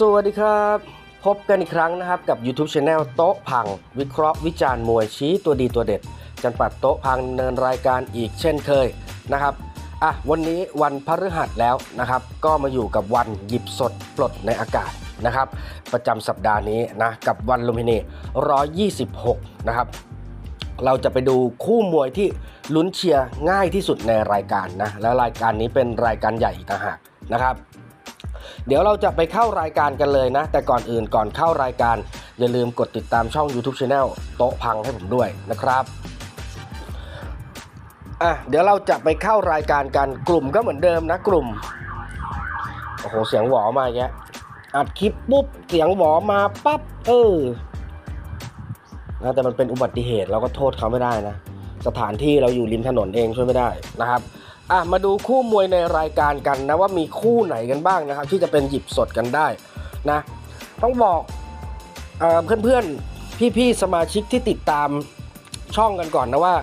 สวัสดีครับ พบกันอีกครั้งนะครับกับ YouTube Channel โต๊ะพัง วิเคราะห์วิจารณ์มวยชี้ตัวดีตัวเด็ด จันปัดโต๊ะพังเนินรายการอีกเช่นเคยนะครับอะวันนี้วันพฤหัสแล้วนะครับ ก็มาอยู่กับวันหยิบสดปลดในอากาศนะครับ ประจำสัปดาห์นี้นะกับวันลุมพินี126 นะครับ เราจะไปดูคู่มวยที่ลุ้นเชียร์ง่ายที่สุดในรายการนะและรายการนี้เป็นรายการใหญ่อีกต่างหากนะครับ เดี๋ยวเราจะไปเข้ารายการกันเลยนะ แต่ก่อนอื่นก่อนเข้ารายการ อย่าลืมกดติดตามช่อง YouTube Channel โต๊ะพังให้ผมด้วยนะครับอะเดี๋ยวเราจะไปเข้ารายการกันกลุ่มก็เหมือนเดิมนะกลุ่มโอ้โหเสียงหวอมาอีกแล้วอัดคลิปปุ๊บเสียงหวอมาปั๊บเออนะแต่มันเป็นอุบัติเหตุเราก็โทษเขาไม่ได้นะ สถานที่เราอยู่ริมถนนเองช่วยไม่ได้นะครับ อะมาดูคู่มวยในรายการกันนะว่ามีคู่ไหนกันบ้างนะครับ ที่จะเป็นหยิบสดกันได้นะต้องบอกเอ่อนเพื่อนพี่ๆสมาชิกที่ติดตามช่องกันก่อนนะว่า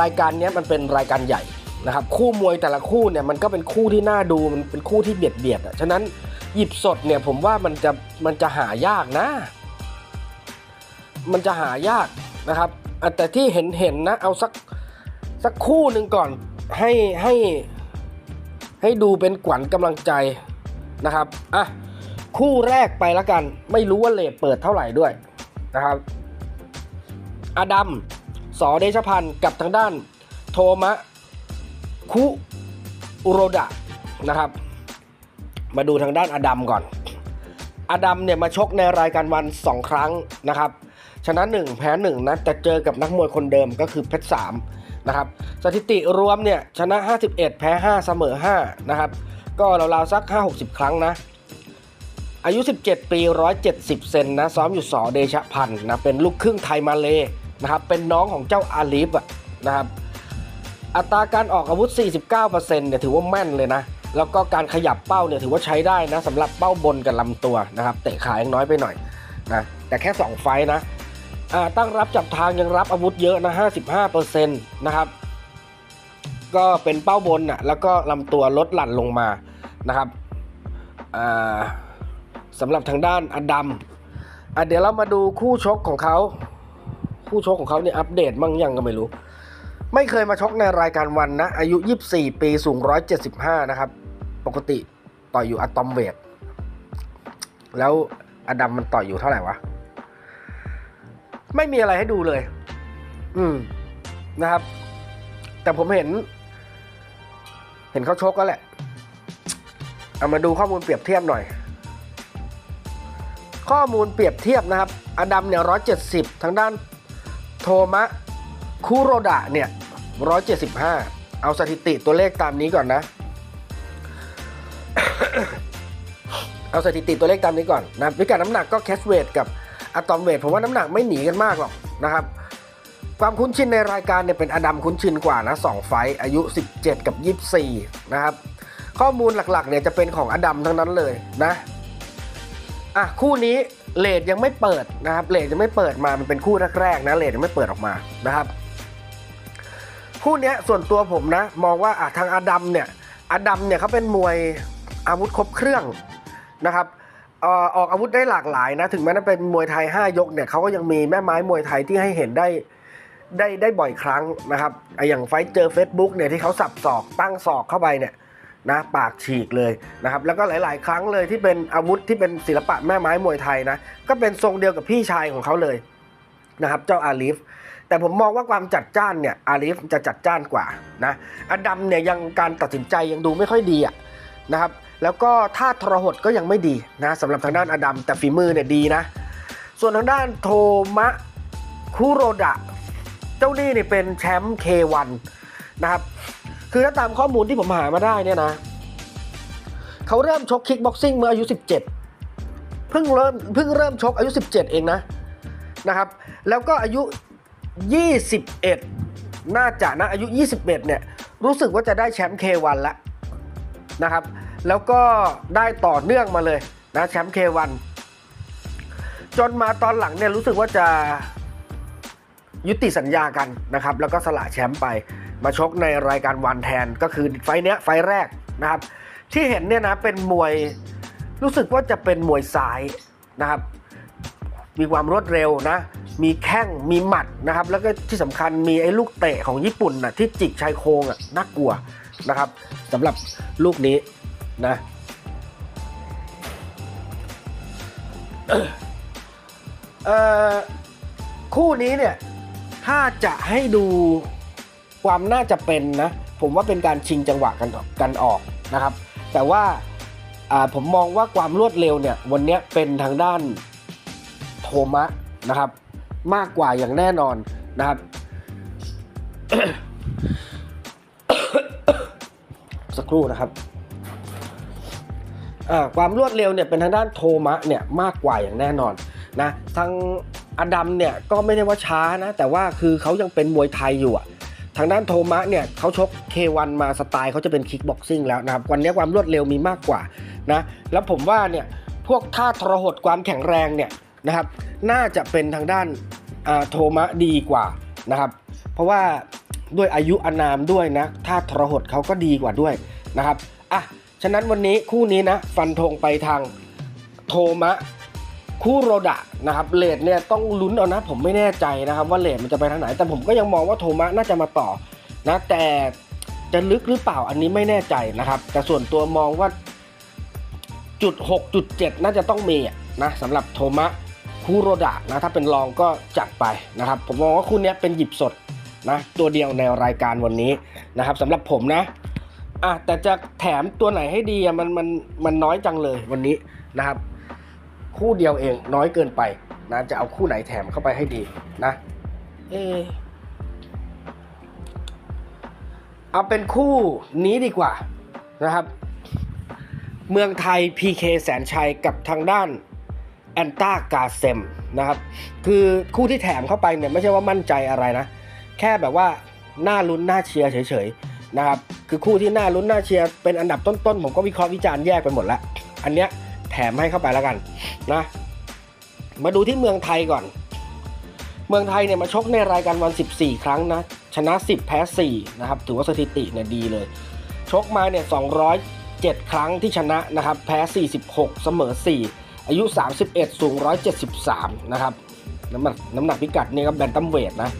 รายการนี้มันเป็นรายการใหญ่นะครับ คู่มวยแต่ละคู่เนี่ยมันก็เป็นคู่ที่น่าดูมันเป็นคู่ที่เบียดเบียดอะฉะนั้นหยิบสดเนี่ยผมว่ามันจะมันจะหายากนะ มันจะหายากนะครับแต่ที่เห็นเห็นนะเอาสักสักคู่หนึ่งก่อน ให้ให้ให้ดูเป็นขวัญกำลังใจนะครับอะคู่แรกไปแล้วกัน ไม่รู้ว่าเลทเปิดเท่าไหร่ด้วยนะครับ อดัมสอเดชพันธ์กับทางด้านโทมะคุอุโรดะนะครับ มาดูทางด้านอดัมก่อน อดัมเนี่ยมาชกในรายการวัน 2 ครั้งนะครับชนะ1แพ้1นะแต่เจอกับนักมวยคนเดิมก็คือเพชรสาม นะครับสถิติรวมเนี่ยชนะ 51 แพ้ 5 เสมอ 5 นะครับ ก็ราวๆสัก 5-60 ครั้งนะ อายุ 17 ปี 170 เซนนะ ซ้อมอยู่สอเดชะพันธ์นะ เป็นลูกครึ่งไทยมาเลนะครับ เป็นน้องของเจ้าอาลีฟอะนะครับ อัตราการออกอาวุธ 49%เนี่ยถือว่าแม่นเลยนะ แล้วก็การขยับเป้าเนี่ยถือว่าใช้ได้นะสำหรับเป้าบนกับลำตัวนะครับ เตะขายังน้อยไปหน่อยนะ แต่แค่ 2 ไฟนะ ตั้งรับจับทางยังรับอาวุธเยอะนะ55%นะครับ ก็เป็นเป้าบนน่ะแล้วก็ลำตัวลดหลั่นลงมานะครับสำหรับทางด้านอดัมเดี๋ยวเรามาดูคู่ชกของเขา คู่ชกของเขาเนี่ยอัปเดตมั่งยังก็ไม่รู้ ไม่เคยมาชกในรายการวันนะ อายุ 24 ปีสูง 175 นะครับ ปกติต่อยอยู่อะตอมเวทแล้วอดัมมันต่อยอยู่เท่าไหร่วะ ไม่มีอะไรให้ดูเลย อืมนะครับ แต่ผมเห็น เห็นเขาชกก็แหละ เอามาดูข้อมูลเปรียบเทียบหน่อย ข้อมูลเปรียบเทียบนะครับ อดัมเนี่ย170ทางด้านโทมะคูโรดะเนี่ย175เอาสถิติตัวเลขตามนี้ก่อนนะ เอาสถิติตัวเลขตามนี้ก่อนนะพิกัดน้ำหนักก็แคสเวทกับ อะตอมเวทผมว่าน้ำหนักไม่หนีกันมากหรอกนะครับ ความคุ้นชินในรายการเนี่ยเป็นอดัมคุ้นชินกว่านะ2ไฟอายุ 17 กับ 24 นะครับ ข้อมูลหลักๆเนี่ยจะเป็นของอดัมทั้งนั้นเลยนะอะคู่นี้เลทยังไม่เปิดนะครับเลทยังไม่เปิดมามันเป็นคู่แรกๆนะเลทยังไม่เปิดออกมานะครับ คู่นี้ส่วนตัวผมนะ มองว่าอะทางอดัมเนี่ยอดัมเนี่ยเขาเป็นมวยอาวุธครบเครื่องนะครับ ออกอาวุธได้หลากหลายนะ ถึงแม้จะเป็นมวยไทย 5 ยกเนี่ยเขาก็ยังมีแม่ไม้มวยไทยที่ให้เห็นได้ได้ได้บ่อยครั้งนะครับอย่างไฟเจอ Facebook เนี่ยที่เขาสับศอกตั้งศอกเข้าไปเนี่ยนะปากฉีกเลยนะครับแล้วก็หลาย ๆ ครั้งเลยที่เป็นอาวุธที่เป็นศิลปะแม่ไม้มวยไทยนะก็เป็นทรงเดียวกับพี่ชายของเขาเลยนะครับเจ้าอาลีฟแต่ผมมองว่าความจัดจ้านเนี่ยอาลีฟจะจัดจ้านกว่านะอดัมเนี่ยยังการตัดสินใจยังดูไม่ค่อยดีอะนะครับ แล้วก็ท่าทรหดก็ยังไม่ดีนะสำหรับทางด้านอดัมแต่ฝีมือเนี่ยดีนะ ส่วนทางด้านโทมะคุโรดะ เจ้านี่เนี่ยเป็นแชมป์ K1 นะครับ คือถ้าตามข้อมูลที่ผมหามาได้เนี่ยนะเขาเริ่มชกคิกบ็อกซิ่งเมื่ออายุ 17 เพิ่งเริ่มเพิ่งเริ่มชกอายุ 17 เองนะนะครับ แล้วก็อายุ 21 น่าจะนะอายุ 21 เนี่ยรู้สึกว่าจะได้แชมป์ K1 แล้วนะครับ แล้วก็ได้ต่อเนื่องมาเลยนะแชมป์ K1 จนมาตอนหลังเนี่ยรู้สึกว่าจะยุติสัญญากันนะครับ แล้วก็สละแชมป์ไป มาชกในรายการวันแทนก็คือไฟเนี้ยไฟแรกนะครับ ที่เห็นเนี่ยนะเป็นมวยรู้สึกว่าจะเป็นมวยซ้ายนะครับ มีความรวดเร็วนะ มีแข้งมีหมัดนะครับ แล้วก็ที่สำคัญมีไอ้ลูกเตะของญี่ปุ่นนะที่จิกชายโครงอะน่ากลัวนะครับสำหรับลูกนี้ นะคู่นี้เนี่ย ถ้าจะให้ดูความน่าจะเป็นนะ ผมว่าเป็นการชิงจังหวะกันกันออกนะครับ แต่ว่าผมมองว่าความรวดเร็วเนี่ย วันนี้เป็นทางด้านโทมะนะครับ มากกว่าอย่างแน่นอนนะครับ สักครู่นะครับ ความรวดเร็วเนี่ยเป็นทางด้านโทมะเนี่ยมากกว่าอย่างแน่นอนนะทางอดัมเนี่ยก็ไม่ได้ว่าช้านะ แต่ว่าคือเขายังเป็นมวยไทยอยู่อะทางด้านโทมะเนี่ยเขาชก K1 มาสไตล์เขาจะเป็นคิกบ็อกซิ่งแล้วนะครับ วันนี้ความรวดเร็วมีมากกว่านะแล้วผมว่าเนี่ยพวกท่าทรหดความแข็งแรงเนี่ยนะครับน่าจะเป็นทางด้านโทมะดีกว่านะครับเพราะว่าด้วยอายุอานามด้วยนะท่าทรหดเขาก็ดีกว่าด้วยนะครับอะ ฉะนั้นวันนี้คู่นี้นะ ฟันธงไปทางโทมะ คู่โรดะนะครับเลดเนี่ยต้องลุ้นเอานะ ผมไม่แน่ใจนะครับ ว่าเลดมันจะไปทางไหน แต่ผมก็ยังมองว่าโทมะน่าจะมาต่อนะแต่จะลึกหรือเปล่าอันนี้ไม่แน่ใจนะครับ แต่ส่วนตัวมองว่าจุด6จุด7น่าจะต้องมีนะสำหรับโทมะคูโรดะนะถ้าเป็นรองก็จัดไปนะครับ ผมมองว่าคู่นี้เป็นหยิบสดนะตัวเดียวในรายการวันนี้นะครับสำหรับผมนะ อะแต่จะแถมตัวไหนให้ดีอะมันมันมันน้อยจังเลยวันนี้นะครับ คู่เดียวเองน้อยเกินไปนะจะเอาคู่ไหนแถมเข้าไปให้ดีนะเออเอาเป็นคู่นี้ดีกว่านะครับ เมืองไทย PK แสนชัยกับทางด้านแอนตากาเซมนะครับ คือคู่ที่แถมเข้าไปเนี่ยไม่ใช่ว่ามั่นใจอะไรนะ แค่แบบว่าหน้าลุ้นหน้าเชียร์เฉยๆนะครับ คือคู่ที่น้าลุ้นน้าเชียร์เป็นอันดับต้นๆ ผมก็วิเคราะห์วิจารณ์แยกไปหมดแล้วอันเนี้ยแถมให้เข้าไปแล้วกันนะ มาดูที่เมืองไทยก่อน เมืองไทยเนี่ยมาชกในรายการวัน 14 ครั้งนะ ชนะ 10 แพ้ 4 นะครับ ถือว่าสถิติเนี่ยดีเลย ชกมาเนี่ย 207 ครั้งที่ชนะนะครับ แพ้ 46 เสมอ 4 อายุ 31 สูง 173 นะครับ น้ำหนักน้ำหนักพิกัดเนี่ครับแบนตัมเวทนะ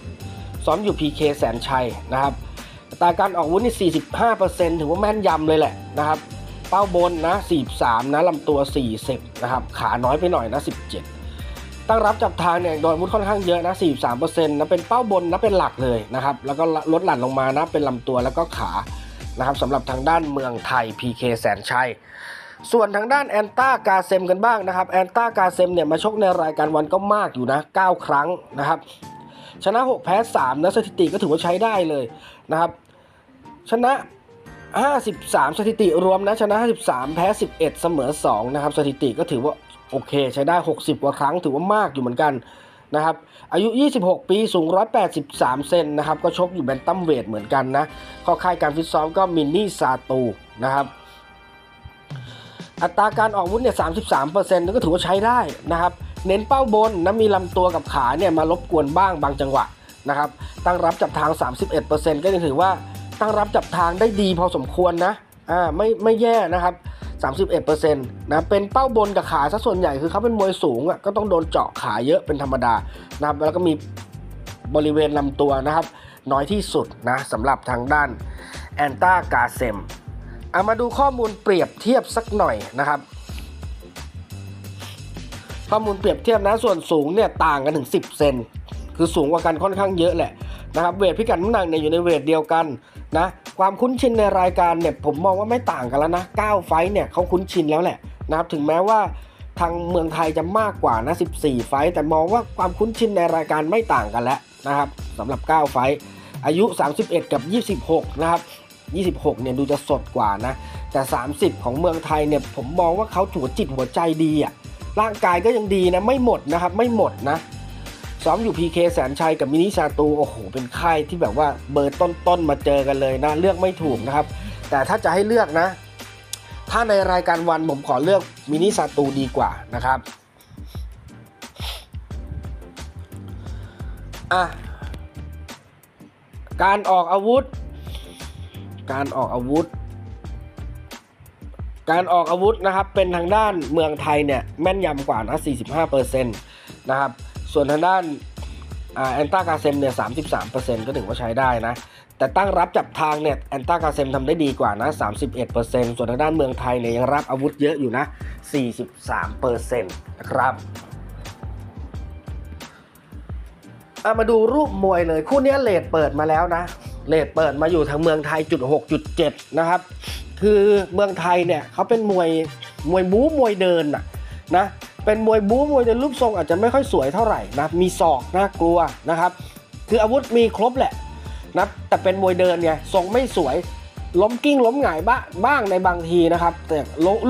ซ้อมอยู่ PK แสนชัยนะครับ ตราการออกวุธนี่ 45%ถือว่าแม่นยำเลยแหละนะครับ เป้าบนนะ 43 นะลำตัว 40 นะครับ ขาน้อยไปหน่อยนะ 17 ตั้งรับจับทางเนี่ยโดนอาวุธค่อนข้างเยอะนะ 43%นะเป็นเป้าบนนะเป็นหลักเลยนะครับ แล้วก็ลดหลั่นลงมานะเป็นลำตัวแล้วก็ขานะครับสำหรับทางด้านเมืองไทย PK แสนชัยส่วนทางด้านแอนต้ากาเซมกันบ้างนะครับแอนต้ากาเซมเนี่ยมาชกในรายการวันก็มากอยู่นะ 9 ครั้งนะครับ ชนะ 6 แพ้ 3นะสถิติก็ถือว่าใช้ได้เลย นะครับชนะ 53 สถิติรวมนะชนะ 53 แพ้ 11 เสมอ 2 นะครับ สถิติก็ถือว่าโอเค ใช้ได้ 60 กว่าครั้งถือว่ามากอยู่เหมือนกันนะครับอายุ 26 ปี สูง 183 เซนนะครับ ก็ชกอยู่แบนตัมเวทเหมือนกันนะข้อค่ายการฟิตซ้อมก็มินนี่ซาตูนะครับ อัตราการออกวุธเนี่ย 33%นั่นก็ถือว่าใช้ได้นะครับ เน้นเป้าบนนะมีลำตัวกับขาเนี่ยมารบกวนบ้างบางจังหวะ นะครับตั้งรับจับทาง 31%ก็ยังถือว่าตั้งรับจับทางได้ดีพอสมควรนะอ่าไม่ไม่แย่นะครับ 31%นะเป็นเป้าบนกับขาซะส่วนใหญ่คือเขาเป็นมวยสูงอะก็ต้องโดนเจาะขาเยอะเป็นธรรมดานะครับแล้วก็มีบริเวณลำตัวนะครับ น้อยที่สุดนะสำหรับทางด้านแอนตากาเซมเอามาดูข้อมูลเปรียบเทียบสักหน่อยนะครับข้อมูลเปรียบเทียบนะส่วนสูงเนี่ยต่างกันถึง 10 เซน คือสูงกว่ากันค่อนข้างเยอะแหละนะครับเวทพิกัดน้ำหนักเนี่ยอยู่ในเวทเดียวกันนะความคุ้นชินในรายการเนี่ยผมมองว่าไม่ต่างกันแล้วนะ9ไฟเนี่ยเขาคุ้นชินแล้วแหละนะครับถึงแม้ว่าทางเมืองไทยจะมากกว่านะ14 ไฟแต่มองว่าความคุ้นชินในรายการไม่ต่างกันแล้วนะครับสำหรับ 9 ไฟอายุ 31 กับ 26 นะครับ 26 เนี่ยดูจะสดกว่านะ แต่ 30 ของเมืองไทยเนี่ยผมมองว่าเขาหัวจิตหัวใจดีอะร่างกายก็ยังดีนะ ไม่หมดนะครับ ไม่หมดนะ ซ้อมอยู่ PK แสนชัยกับมินิชาตูโอ้โหเป็นค่ายที่แบบว่าเบอร์ต้นๆมาเจอกันเลยนะ เลือกไม่ถูกนะครับ แต่ถ้าจะให้เลือกนะ ถ้าในรายการวันผมขอเลือกมินิชาตูดีกว่านะครับอะการออกอาวุธ การออกอาวุธ การออกอาวุธนะครับเป็นทางด้านเมืองไทยเนี่ยแม่นยำกว่านะ45%นะครับ ส่วนทางด้านแอนตากาเซมเนี่ย33%ก็ถือว่าใช้ได้นะ แต่ตั้งรับจับทางเนี่ยแอนตากาเซมทำได้ดีกว่านะ31%ส่วนทางด้านเมืองไทยเนี่ยยังรับอาวุธเยอะอยู่นะ43%นะครับอามาดูรูปมวยเลย คู่นี้เลดเปิดมาแล้วนะ เลดเปิดมาอยู่ทางเมืองไทยจุด6จุด7นะครับ คือเมืองไทยเนี่ยเขาเป็นมวยมวยบู๊มวยเดินน่ะนะ เป็นมวยบู๊มวยเดินรูปทรงอาจจะไม่ค่อยสวยเท่าไหร่นะมีศอกน่ากลัวนะครับคืออาวุธมีครบแหละนะแต่เป็นมวยเดินไงทรงไม่สวยล้มกิ้งล้มหงายบ้างบ้างในบางทีนะครับแต่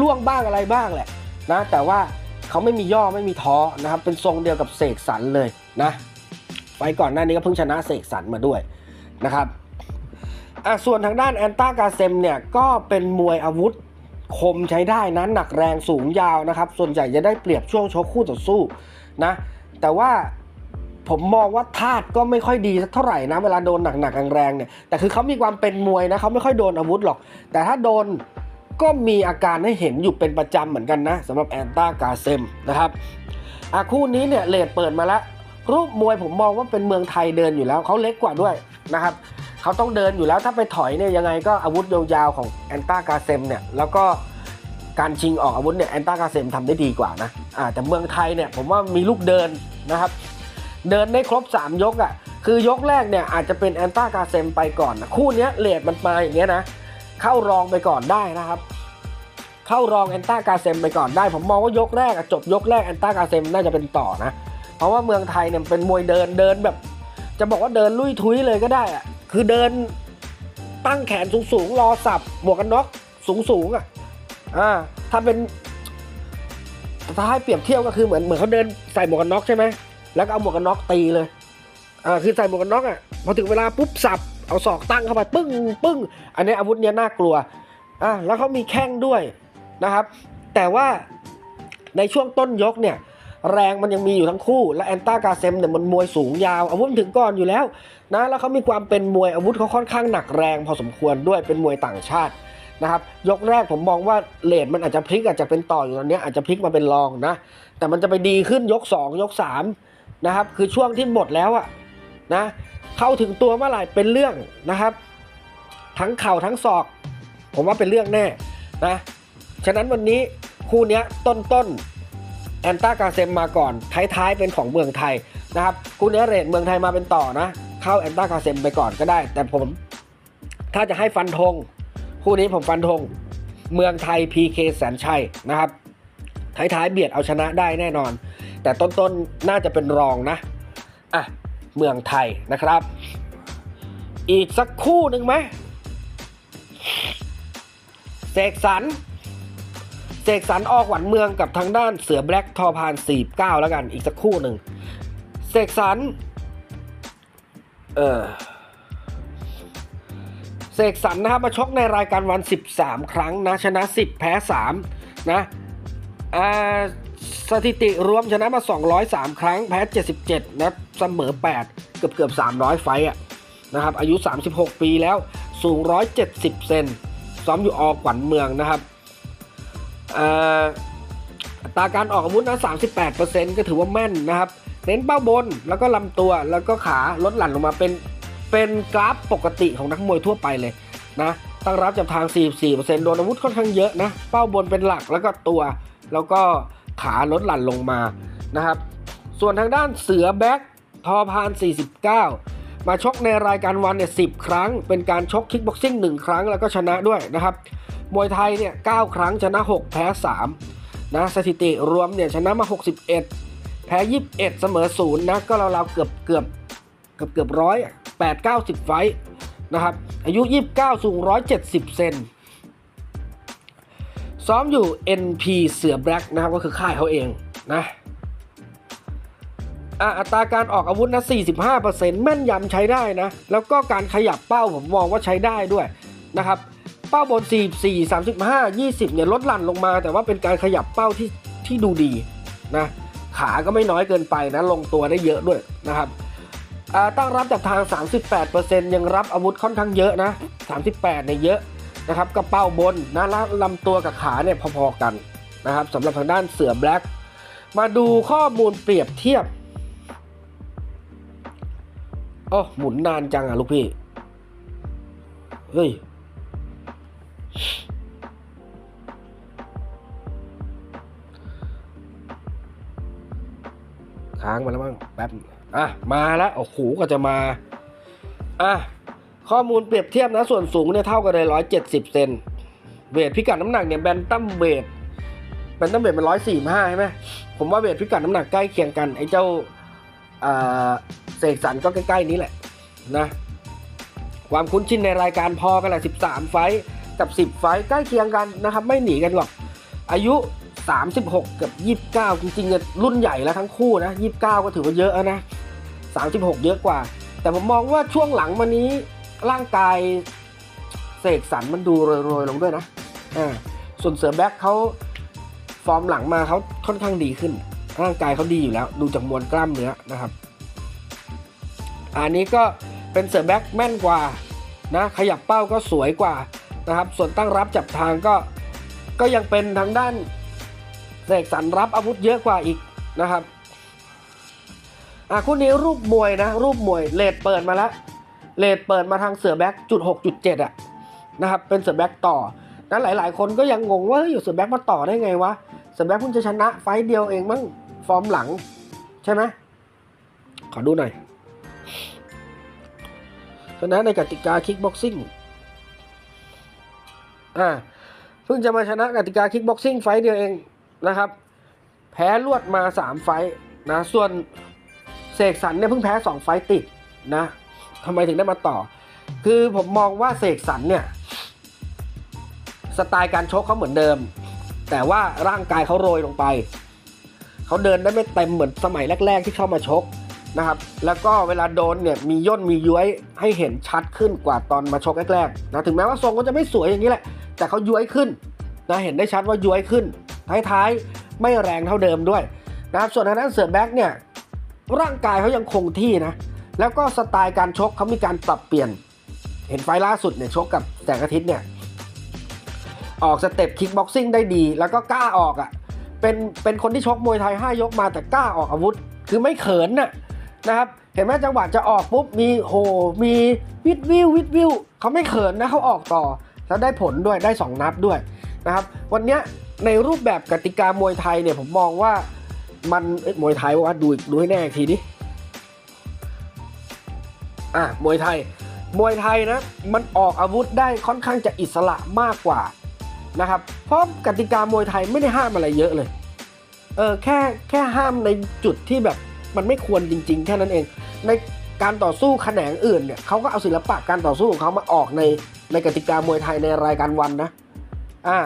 ล่วงบ้างอะไรบ้างแหละนะแต่ว่าเขาไม่มีย่อไม่มีท้อนะครับเป็นทรงเดียวกับเสกสรรเลยนะไฟก่อนหน้านี้ก็เพิ่งชนะเสกสรรมาด้วยนะครับอะส่วนทางด้านแอนตากาเซมเนี่ยก็เป็นมวยอาวุธ คมใช้ได้นะหนักแรงสูงยาวนะครับ ส่วนใหญ่จะได้เปรียบช่วงชกคู่ต่อสู้นะ แต่ว่าผมมองว่าธาตุก็ไม่ค่อยดีสักเท่าไหร่นะ เวลาโดนหนักๆแรงๆเนี่ยแต่คือเขามีความเป็นมวยนะเขาไม่ค่อยโดนอาวุธหรอก แต่ถ้าโดนก็มีอาการให้เห็นอยู่เป็นประจำเหมือนกันนะสำหรับแอนต้ากาเซมนะครับอะคู่นี้เนี่ยเลดเปิดมาแล้วรูปมวยผมมองว่าเป็นเมืองไทยเดินอยู่แล้วเขาเล็กกว่าด้วยนะครับ เขาต้องเดินอยู่แล้วถ้าไปถอยเนี่ยยังไงก็อาวุธยาวๆของแอนตากาเซมเนี่ยแล้วก็การชิงออกอาวุธเนี่ยแอนตากาเซมทำได้ดีกว่านะอ่าแต่เมืองไทยเนี่ยผมว่ามีลูกเดินนะครับเดินได้ครบ 3 ยกอะ่ะคือยกแรกเนี่ยอาจจะเป็นแอนตากาเซมไปก่อนนะคู่เนี้ยเลดมันมาอย่างเงี้ยนะเข้ารองไปก่อนได้นะครับ เข้ารองแอนตากาเซมไปก่อนได้ ผมมองว่ายกแรกจบยกแรกแอนตากาเซมน่าจะเป็นต่อนะ เพราะว่าเมืองไทยเนี่ยเป็นมวยเดินเดินแบบ จะบอกว่าเดินลุยทุยเลยก็ได้อะ คือเดินตั้งแขนสูงๆ รอสับหมวกกันน็อกสูงๆอะอ่าถ้าเป็นถ้าให้เปรียบเทียบก็คือเหมือนเหมือนเขาเดินใส่หมวกกันน็อกใช่ไหมแล้วก็เอาหมวกกันน็อกตีเลยอ่าคือใส่หมวกกันน็อกอะพอถึงเวลาปุ๊บสับเอาศอกตั้งเข้าไปปึ้งปึ้งอันนี้อาวุธเนี้ยน่ากลัวอ่าแล้วเขามีแข้งด้วยนะครับ แต่ว่าในช่วงต้นยกเนี่ยแรงมันยังมีอยู่ทั้งคู่ และแอนตากาเซมเนี่ยมันมวยสูงยาวอาวุธถึงก่อนอยู่แล้ว นะแล้วเขามีความเป็นมวยอาวุธเขาค่อนข้างหนักแรงพอสมควรด้วยเป็นมวยต่างชาตินะครับยกแรกผมมองว่าเลดมันอาจจะพลิกอาจจะเป็นต่ออยู่ตอนนี้อาจจะพลิกมาเป็นรองนะ แต่มันจะไปดีขึ้นยก 2 ยก3นะครับคือช่วงที่หมดแล้วอะนะเข้าถึงตัวเมื่อไหร่เป็นเรื่องนะครับ ทั้งเข่าทั้งศอก ผมว่าเป็นเรื่องแน่นะฉะนั้นวันนี้คู่เนี้ยต้นแอนต้ากาเซมมาก่อนท้ายๆเป็นของเมืองไทยนะครับคู่นี้เรทเมืองไทยมาเป็นต่อนะ เข้าแอนตากาเซมไปก่อนก็ได้ แต่ผม ถ้าจะให้ฟันธงคู่นี้ผมฟันธงเมืองไทย PK แสนชัยนะครับท้ายๆเบียดเอาชนะได้แน่นอน แต่ต้นๆน่าจะเป็นรองนะอะเมืองไทยนะครับ อีกสักคู่หนึ่งไหมเสกสรรเสกสรรออกหวันเมืองกับทางด้านเสือแบล็กทอพาน49 แล้วกันอีกสักคู่หนึ่งเสกสรร เออเสกสรรนะครับมาชกในรายการวัน 13 ครั้งนะชนะ 10 แพ้ 3 นะอ่าสถิติรวมชนะมา 203 ครั้งแพ้ 77 นะเสมอ 8 เกือบเกือบ 300 ไฟอะนะครับอายุ 36 ปีแล้วสูง 170 เซนซ้อมอยู่ออกขวัญเมืองนะครับเอ่ออัตาการออกอาวุธนะ 38%ก็ถือว่าแม่นนะครับ เน้นเป้าบนแล้วก็ลำตัวแล้วก็ขาลดหลั่นลงมาเป็นเป็นกราฟปกติของนักมวยทั่วไปเลยนะตั้งรับจากทาง 44%โดนอาวุธค่อนข้างเยอะนะ เป้าบนเป็นหลักแล้วก็ตัว แล้วก็ขาลดหลั่นลงมานะครับ ส่วนทางด้านเสือแบ็คทอพาน 49 มาชกในรายการวันเนี่ย10ครั้ง เป็นการชกคิกบ็อกซิ่ง1ครั้งแล้วก็ชนะด้วยนะครับ มวยไทยเนี่ย 9 ครั้งชนะ 6 แพ้ 3 นะสถิติรวมเนี่ยชนะมา 61 แพ้ 21 เสมอ0นะก็ราวๆเกือบเกือบเกือบเกือบร้อยแปดเก้าสิบไฟนะครับ อายุ 29 สูง 170 เซนซ้อมอยู่ NP เสือแบล็กนะครับ ก็คือค่ายเขาเองนะอะอัตราการออกอาวุธนะ 45%แม่นยำใช้ได้นะ แล้วก็การขยับเป้าผมมองว่าใช้ได้ด้วยนะครับ เป้าบน 44 35 20 เนี่ยลดหลั่นลงมา แต่ว่าเป็นการขยับเป้าที่ที่ดูดีนะ ขาก็ไม่น้อยเกินไปนะลงตัวได้เยอะด้วยนะครับตั้งรับจากทาง 38%ยังรับอาวุธค่อนข้างเยอะนะ 38เนี่ยเยอะนะครับกระเป้าบนนะลำตัวกับขาเนี่ยพอๆกันนะครับสำหรับทางด้านเสือแบล็กมาดูข้อมูลเปรียบเทียบโอ้หมุนนานจังอะลูกพี่ เฮ้ย ค้างมาแล้วมั้งแป๊บอะมาแล้วโอ้โหก็จะมาอะข้อมูลเปรียบเทียบนะส่วนสูงเนี่ยเท่ากันเลยร้อยเจ็ดสิบเซนเวทพิกัดน้ำหนักเนี่ยแบนตัมเวทแบนตัมเวทเป็นร้อยสี่ห้าใช่ไหมผมว่าเวทพิกัดน้ำหนักใกล้เคียงกัน ไอ้เจ้าเสกสรรก็ใกล้ ๆ นี้แหละนะความคุ้นชินในรายการพอกันแหละ 13 ไฟท์กับ 10 ไฟท์ใกล้เคียงกันนะครับ ไม่หนีกันหรอก อายุ 36กับ29 จริงๆเนี่ยรุ่นใหญ่แล้วทั้งคู่นะ 29 ก็ถือว่าเยอะนะ 36 เยอะกว่า แต่ผมมองว่าช่วงหลังมานี้ร่างกายเสกสรรมันดูโรยๆลงด้วยนะอ่าส่วนเสือแบ็คเขาฟอร์มหลังมาเขาค่อนข้างดีขึ้น ร่างกายเขาดีอยู่แล้ว ดูจากมวลกล้ามเนื้อนะครับ อันนี้ก็เป็นเสือแบ็คแม่นกว่านะขยับเป้าก็สวยกว่านะครับ ส่วนตั้งรับจับทางก็ก็ยังเป็นทางด้าน เสกสรรรับอาวุธเยอะกว่าอีกนะครับอะคู่นี้รูปมวยนะ รูปมวยเลดเปิดมาแล้วเลดเปิดมาทางเสือแบ็คจุดหกจุดเจ็ดอะนะครับเป็นเสือแบ็คต่อนั้นหลาย ๆ คนก็ยังงงว่าเฮ้ยเสือแบ็คมาต่อได้ไงวะเสือแบ็คเพิ่งจะชนะไฟเดียวเองมั้งฟอร์มหลัง ใช่ไหมขอดูหน่อยชนะในกติกาคิกบ็อกซิ่งอ่าเพิ่งจะมาชนะกติกาคิกบ็อกซิ่งไฟเดียวเอง นะครับ แพ้รวดมา 3 ไฟนะ ส่วนเสกสรรเนี่ยเพิ่งแพ้ 2 ไฟต์ติดนะทำไมถึงได้มาต่อ คือผมมองว่าเสกสรรเนี่ย สไตล์การชกเขาเหมือนเดิม แต่ว่าร่างกายเขาโรยลงไป เขาเดินได้ไม่เต็มเหมือนสมัยแรก ๆ ที่เข้ามาชกนะครับ แล้วก็เวลาโดนเนี่ยมีย่นมีย้วยให้เห็นชัดขึ้นกว่าตอนมาชกแรกๆนะ ถึงแม้ว่าทรงก็จะไม่สวยอย่างนี้แหละ แต่เขาย้วยขึ้นนะ เห็นได้ชัดว่าย้วยขึ้น ท้ายๆ ไม่แรงเท่าเดิมด้วยนะครับส่วนทางด้านเสือแบ็กเนี่ยร่างกายเขายังคงที่นะแล้วก็สไตล์การชกเขามีการปรับเปลี่ยน เห็นไฟล์ล่าสุดเนี่ยชกกับแสงอาทิตย์เนี่ยออกสเต็ปคิกบ็อกซิ่งได้ดี แล้วก็กล้าออกอะ่ะเป็นเป็นคนที่ชกมวยไทย 5 ยกมาแต่กล้าออกอาวุธ คือไม่เขินน่ะนะครับเห็นไหมจังหวะจะออกปุ๊บมีโหมีวิดวิววิดวิวเขาไม่เขินนะเขาออกต่อแล้วได้ผลด้วยได้ 2 นับด้วยนะครับ วันเนี้ย ในรูปแบบกติกามวยไทยเนี่ยผมมองว่ามันมวยไทยว่าดูดูให้แน่อีกทีดิอะมวยไทย มวยไทยนะมันออกอาวุธได้ค่อนข้างจะอิสระมากกว่านะครับเพราะกติกามวยไทยไม่ได้ห้ามอะไรเยอะเลยเออแค่แค่ห้ามในจุดที่แบบมันไม่ควรจริง ๆ แค่นั้นเอง ในการต่อสู้แขนงอื่นเนี่ยเขาก็เอาศิลปะการต่อสู้ของเขามาออกในในกติกามวยไทยในรายการวันนะอ่า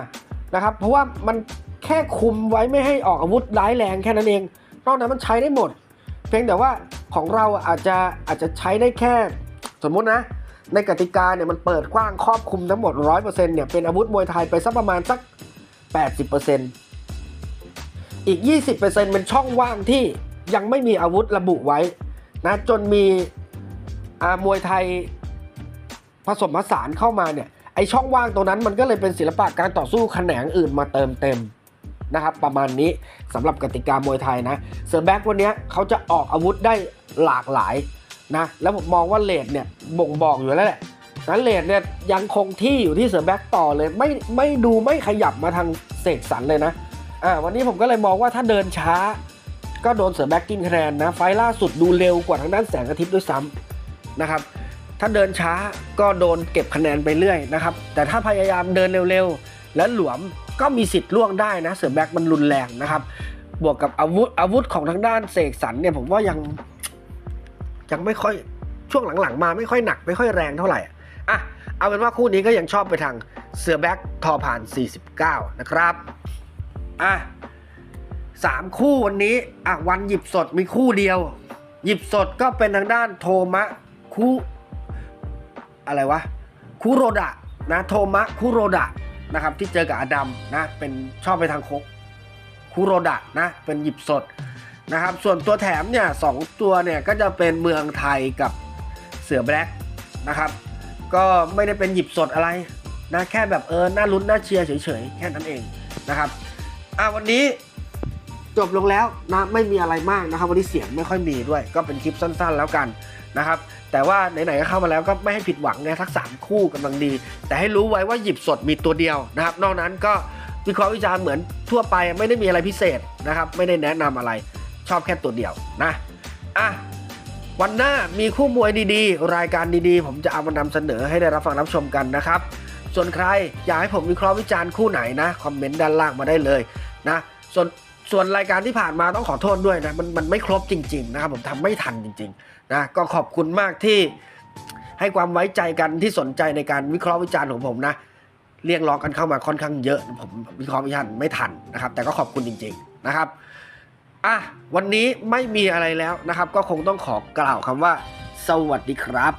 นะครับ เพราะว่ามันแค่คุมไว้ไม่ให้ออกอาวุธร้ายแรงแค่นั้นเอง นอกนั้นมันใช้ได้หมด เพียงแต่ว่าของเราอาจจะอาจจะใช้ได้แค่ สมมุตินะ ในกติกาเนี่ยมันเปิดกว้างครอบคลุมทั้งหมด 100%เนี่ยเป็นอาวุธมวยไทยไปสักประมาณสัก 80%อีก 20%เป็นช่องว่างที่ยังไม่มีอาวุธระบุไว้นะจนมีอามวยไทยผสมผสานเข้ามาเนี่ย ไอช่องว่างตรงนั้นมันก็เลยเป็นศิลปะการต่อสู้แขนงอื่นมาเติมเต็มนะครับประมาณนี้สำหรับกติกามวยไทยนะเซอร์แบ็กวันนี้เขาจะออกอาวุธได้หลากหลายนะแล้วผมมองว่าเลดเนี่ยบ่งบอกอยู่แล้วแหละนั้นเลดเนี่ยยังคงที่อยู่ที่เสือแบ็กต่อเลยไม่ไม่ดูไม่ขยับมาทางเสกสรรเลยนะอ่าวันนี้ผมก็เลยมองว่าถ้าเดินช้า ก็โดนเสือแบ็กกินคะแนนนะไฟล์ล่าสุดดูเร็วกว่าทางด้านแสงอาทิตย์ด้วยซ้ำนะครับ ถ้าเดินช้าก็โดนเก็บคะแนนไปเรื่อยนะครับ แต่ถ้าพยายามเดินเร็วๆ และหลวมก็มีสิทธิ์ล่วงได้นะเสือแบ็กมันรุนแรงนะครับ บวกกับอาวุธอาวุธของทางด้านเสกสรรเนี่ยผมว่ายังยังไม่ค่อยช่วงหลังๆ มาไม่ค่อยหนักไม่ค่อยแรงเท่าไหร่อะเอาเป็นว่าคู่นี้ก็ยังชอบไปทางเสือแบ็กทอผ่าน 49 นะครับอะสามคู่วันนี้อะวันหยิบสดมีคู่เดียว หยิบสดก็เป็นทางด้านโทมะคุ อะไรวะคุโรดะนะโทมะคุโรดะนะครับที่เจอกับอดัมนะเป็นชอบไปทางโคกคุโรดะนะเป็นหยิบสดนะครับส่วนตัวแถมเนี่ยสองตัวเนี่ยก็จะเป็นเมืองไทยกับเสือแบล็กนะครับก็ไม่ได้เป็นหยิบสดอะไรนะแค่แบบเออหน่าลุ้นน่าเชียร์เฉยๆ แค่นั้นเองนะครับอะวันนี้จบลงแล้วนะไม่มีอะไรมากนะครับ วันนี้เสียงไม่ค่อยมีด้วย ก็เป็นคลิปสั้นๆแล้วกัน นะครับแต่ว่าไหนๆก็เข้ามาแล้วก็ไม่ให้ผิดหวังนะทักสามคู่กำลังดี แต่ให้รู้ไว้ว่าหยิบสดมีตัวเดียวนะครับนอกนั้นก็วิเคราะห์วิจารณ์เหมือนทั่วไปไม่ได้มีอะไรพิเศษนะครับไม่ได้แนะนำอะไรชอบแค่ตัวเดียวนะอะวันหน้ามีคู่มวยดีๆ รายการดีๆ ผมจะเอามานำเสนอให้ได้รับฟังรับชมกันนะครับ ส่วนใครอยากให้ผมวิเคราะห์วิจารณ์คู่ไหนนะคอมเมนต์ด้านล่างมาได้เลยนะส่วน ส่วนรายการที่ผ่านมาต้องขอโทษด้วยนะมันมันไม่ครบจริง ๆ นะครับ ผมทำไม่ทันจริงๆนะก็ขอบคุณมากที่ให้ความไว้ใจกันที่สนใจในการวิเคราะห์วิจารณ์ของผมนะเรียกร้องกันเข้ามาค่อนข้างเยอะ ผมวิเคราะห์วิจารณ์ไม่ทันนะครับ แต่ก็ขอบคุณจริง ๆนะครับอะวันนี้ไม่มีอะไรแล้วนะครับ ก็คงต้องขอกล่าวคำว่า สวัสดีครับ